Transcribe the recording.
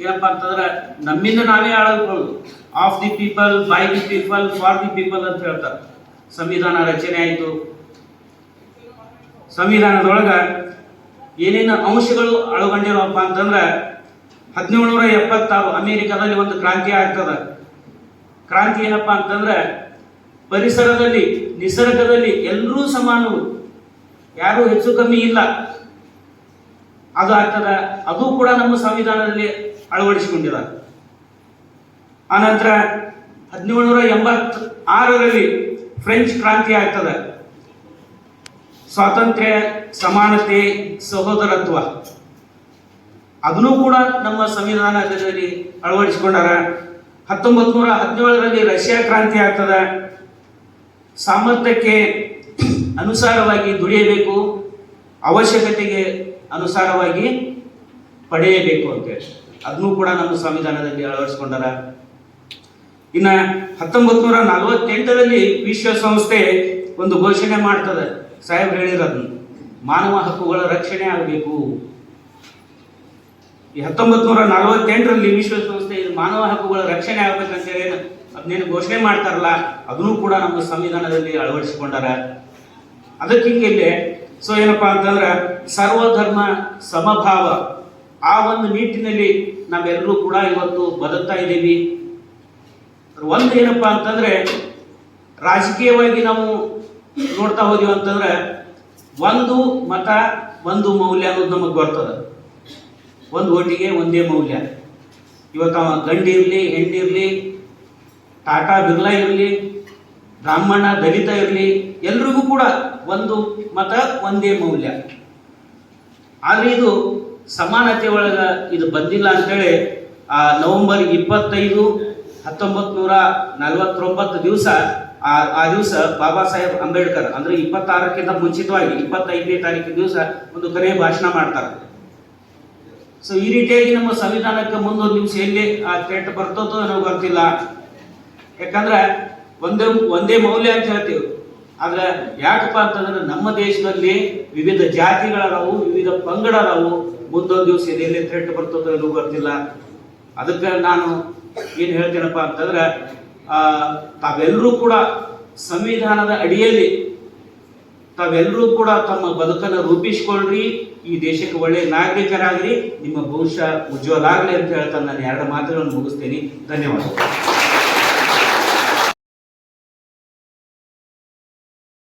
ಏನಪ್ಪಾ ಅಂತಂದ್ರೆ ನಮ್ಮಿಂದ ನಾವೇ ಆಳ್ಕೊಳ್ಳೋದು of the people by the people for the people ಅಂತ ಹೇಳ್ತಾರೆ. ಸಂವಿಧಾನ ರಚನೆ ಆಯಿತು. ಸಂವಿಧಾನದೊಳಗೆ ಏನೇನು ಅಂಶಗಳು ಅಳಗೊಂಡಿರೋಪ್ಪ ಅಂತಂದ್ರೆ ಹದಿನೇಳುನೂರ ಎಪ್ಪತ್ತಾರು ಅಮೇರಿಕಾದಲ್ಲಿ ಒಂದು ಕ್ರಾಂತಿ ಆಗ್ತದ. ಕ್ರಾಂತಿ ಏನಪ್ಪ ಅಂತಂದ್ರೆ ಪರಿಸರದಲ್ಲಿ, ನಿಸರ್ಗದಲ್ಲಿ ಎಲ್ಲರೂ ಸಮಾನರು. ಯಾರು ಹೆಚ್ಚು ಕಮ್ಮಿ ಇಲ್ಲ. ಅದು ಆಗ್ತದ. ಅದು ಕೂಡ ನಮ್ಮ ಸಂವಿಧಾನದಲ್ಲಿ ಅಳವಡಿಸಿಕೊಂಡಿದ್ದಾರೆ. ಆನಂತರ ಹದಿನೇಳುನೂರ ಎಂಬತ್ ಆರರಲ್ಲಿ ಫ್ರೆಂಚ್ ಕ್ರಾಂತಿ ಆಗ್ತದೆ. ಸ್ವಾತಂತ್ರ್ಯ, ಸಮಾನತೆ, ಸಹೋದರತ್ವ. ಅದನ್ನು ಕೂಡ ನಮ್ಮ ಸಂವಿಧಾನದಲ್ಲಿ ಅಳವಡಿಸಿಕೊಂಡಾರ. ಹತ್ತೊಂಬತ್ ನೂರ ಹದಿನೇಳರಲ್ಲಿ ರಷ್ಯಾ ಕ್ರಾಂತಿ ಆಗ್ತದ. ಸಾಮರ್ಥ್ಯಕ್ಕೆ ಅನುಸಾರವಾಗಿ ದುಡಿಯಬೇಕು. ಅವಶ್ಯಕತೆಗೆ ಅನುಸಾರವಾಗಿ ಪಡೆಯಬೇಕು ಅಂತೇಳಿ ಅದನ್ನು ಕೂಡ ನಮ್ಮ ಸಂವಿಧಾನದಲ್ಲಿ ಅಳವಡಿಸಿಕೊಂಡಾರ. ಇನ್ನ ಹತ್ತೊಂಬತ್ ನೂರ ನಲವತ್ತೆಂಟರಲ್ಲಿ ವಿಶ್ವಸಂಸ್ಥೆ ಒಂದು ಘೋಷಣೆ ಮಾಡ್ತದೆ. ಸಾಹೇಬ್ ಹೇಳಿರೋದನ್ನು, ಮಾನವ ಹಕ್ಕುಗಳ ರಕ್ಷಣೆ ಆಗಬೇಕು. ಈ ಹತ್ತೊಂಬತ್ ನೂರ ನಲವತ್ತೆಂಟರಲ್ಲಿ ವಿಶ್ವಸಂಸ್ಥೆ ಮಾನವ ಹಕ್ಕುಗಳ ರಕ್ಷಣೆ ಆಗ್ಬೇಕಂತ ಹೇಳಿ ಅದನ್ನೇನು ಘೋಷಣೆ ಮಾಡ್ತಾರಲ್ಲ ಅದನ್ನು ಕೂಡ ನಮ್ಮ ಸಂವಿಧಾನದಲ್ಲಿ ಅಳವಡಿಸಿಕೊಂಡಾರ. ಅದಕ್ಕೆ ಹಿಂಗೆ ಸೊ ಏನಪ್ಪಾ ಅಂತಂದ್ರೆ ಸರ್ವಧರ್ಮ ಸಮಭಾವ ಆ ಒಂದು ನಿಟ್ಟಿನಲ್ಲಿ ನಾವೆಲ್ಲರೂ ಕೂಡ ಇವತ್ತು ಬದುಕ್ತಾ ಇದ್ದೀವಿ. ಒಂದು ಏನಪ್ಪ ಅಂತಂದ್ರೆ, ರಾಜಕೀಯವಾಗಿ ನಾವು ನೋಡ್ತಾ ಹೋದೀವಿ ಅಂತಂದ್ರೆ, ಒಂದು ಮತ, ಒಂದು ಮೌಲ್ಯ ಅನ್ನೋದು ನಮಗೆ ಬರ್ತದೆ. ಒಂದು ಓಟಿಗೆ ಒಂದೇ ಮೌಲ್ಯ. ಇವತ್ತು ಅವ ಗಂಡಿರ್ಲಿ ಹೆಣ್ಣಿರ್ಲಿ ಟಾಟಾ ಬಿರ್ಲಾ ಇರಲಿ, ಬ್ರಾಹ್ಮಣ, ದಲಿತ ಇರಲಿ, ಎಲ್ರಿಗೂ ಕೂಡ ಒಂದು ಮತ, ಒಂದೇ ಮೌಲ್ಯ. ಆದರೆ ಇದು ಸಮಾನತೆ ಒಳಗ ಇದು ಬಂದಿಲ್ಲ ಅಂತೇಳಿ, ಆ ನವೆಂಬರ್ ಇಪ್ಪತ್ತೈದು ಹತ್ತೊಂಬತ್ ನೂರ ನಲವತ್ತೊಂಬತ್ತು ದಿವಸ, ಆ ಆ ದಿವಸ ಬಾಬಾ ಸಾಹೇಬ್ ಅಂಬೇಡ್ಕರ್, ಅಂದ್ರೆ ಇಪ್ಪತ್ತಾರಕ್ಕಿಂತ ಮುಂಚಿತವಾಗಿ, ಇಪ್ಪತ್ತೈದನೇ ತಾರೀಕಿನ ದಿವಸ ಒಂದು ಕೊನೆ ಭಾಷಣ ಮಾಡ್ತಾರೆ. ಸೊ ಈ ರೀತಿಯಾಗಿ ನಮ್ಮ ಸಂವಿಧಾನಕ್ಕೆ ಮುಂದೊಂದು ದಿವಸ ಎಲ್ಲಿ, ಆ, ಕೆಟ್ಟ ಬರ್ತದೋ ನನಗೆ ಗೊತ್ತಿಲ್ಲ. ಯಾಕಂದ್ರೆ, ಒಂದೇ ಒಂದೇ ಮೌಲ್ಯ ಅಂತ ಹೇಳ್ತೀವಿ. ಆದ್ರೆ ಯಾಕಪ್ಪ ಅಂತಂದ್ರೆ ನಮ್ಮ ದೇಶದಲ್ಲಿ ವಿವಿಧ ಜಾತಿಗಳದಾವು ವಿವಿಧ ಪಂಗಡದಾವು ಮುಂದೊಂದು ದಿವಸ ಎಲ್ಲಿ ಥ್ರೆಟ್ ಬರ್ತದೋ ಇದು ಗೊತ್ತಿಲ್ಲ. ಅದಕ್ಕೆ ನಾನು ಏನು ಹೇಳ್ತೇನಪ್ಪ ಅಂತಂದ್ರೆ ಆ, ತಾವೆಲ್ಲರೂ ಕೂಡ ಸಂವಿಧಾನದ ಅಡಿಯಲ್ಲಿ ತಾವೆಲ್ಲರೂ ಕೂಡ ತಮ್ಮ ಬದುಕನ್ನು ರೂಪಿಸಿಕೊಳ್ಳ್ರಿ ಈ ದೇಶಕ್ಕೆ ಒಳ್ಳೆಯ ನಾಗರಿಕರಾಗ್ರಿ ನಿಮ್ಮ ಭವಿಷ್ಯ ಉಜ್ವಲ ಆಗಲಿ ಅಂತ ಹೇಳ್ತಾ ನಾನು ಎರಡು ಮಾತುಗಳನ್ನು ಮುಗಿಸ್ತೇನೆ. ಧನ್ಯವಾದಗಳು.